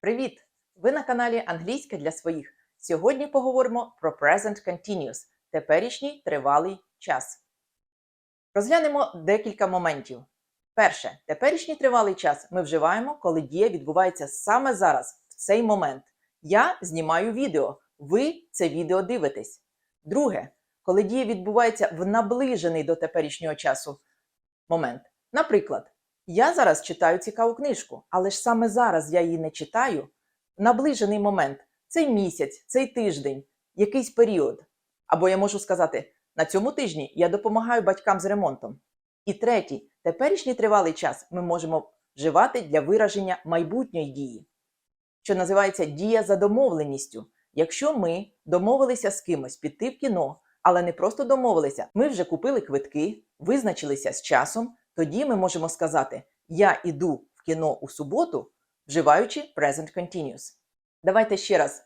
Привіт! Ви на каналі Англійська для своїх. Сьогодні поговоримо про Present Continuous теперішній тривалий час. Розглянемо декілька моментів. Перше, теперішній тривалий час ми вживаємо, коли дія відбувається саме зараз, в цей момент. Я знімаю відео, ви це відео дивитесь. Друге, коли дія відбувається в наближений до теперішнього часу момент. Наприклад, я зараз читаю цікаву книжку, але ж саме зараз я її не читаю. Наближений момент цей місяць, цей тиждень, якийсь період. Або я можу сказати, на цьому тижні я допомагаю батькам з ремонтом. І третій, теперішній тривалий час ми можемо вживати для вираження майбутньої дії, що називається дія за домовленістю. Якщо ми домовилися з кимось піти в кіно, але не просто домовилися, ми вже купили квитки, визначилися з часом, тоді ми можемо сказати Я іду в кіно у суботу, вживаючи present continuous. Давайте ще раз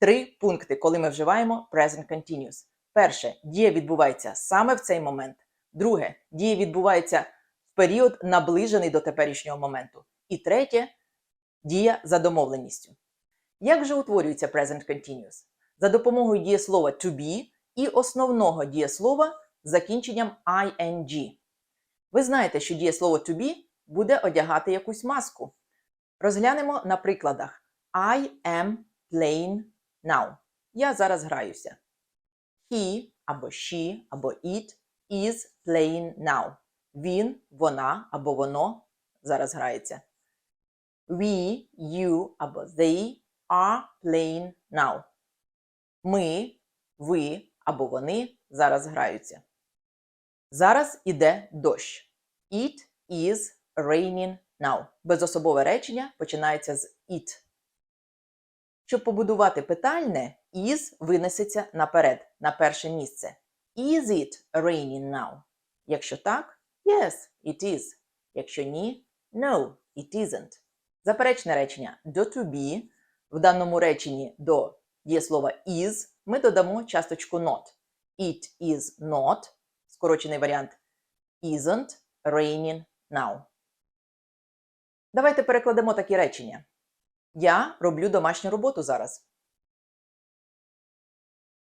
три пункти, коли ми вживаємо present continuous. Перше, дія відбувається саме в цей момент. Друге, дія відбувається в період, наближений до теперішнього моменту. І третє дія за домовленістю. Як же утворюється present continuous? За допомогою дієслова to be і основного дієслова з закінченням ing. Ви знаєте, що дієслово to be буде одягати якусь маску. Розглянемо на прикладах I am playing now. Я зараз граюся. He або she, або it is playing now. Він, вона або воно зараз грається. We, you або they are playing now. Ми, ви або вони зараз граються. Зараз іде дощ. It is raining now. Безособове речення починається з it. Щоб побудувати питальне, is винесеться наперед, на перше місце. Is it raining now? Якщо так, yes, it is. Якщо ні, no, it isn't. Заперечне речення do to be. В даному реченні до дієслова is ми додамо часточку not. It is not, скорочений варіант isn't raining now. Давайте перекладемо такі речення. Я роблю домашню роботу зараз.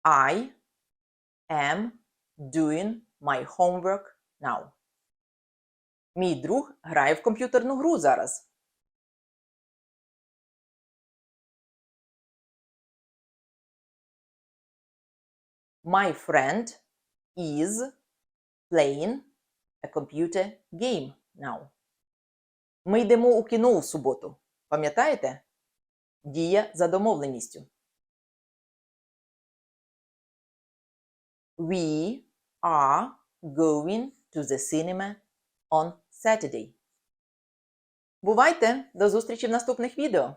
I am doing my homework now. Мій друг грає в комп'ютерну гру зараз. My friend is playing a computer game now. Ми йдемо у кіно у суботу. Пам'ятаєте? Дія за домовленістю. We are going to the cinema on Saturday. Бувайте! До зустрічі в наступних відео!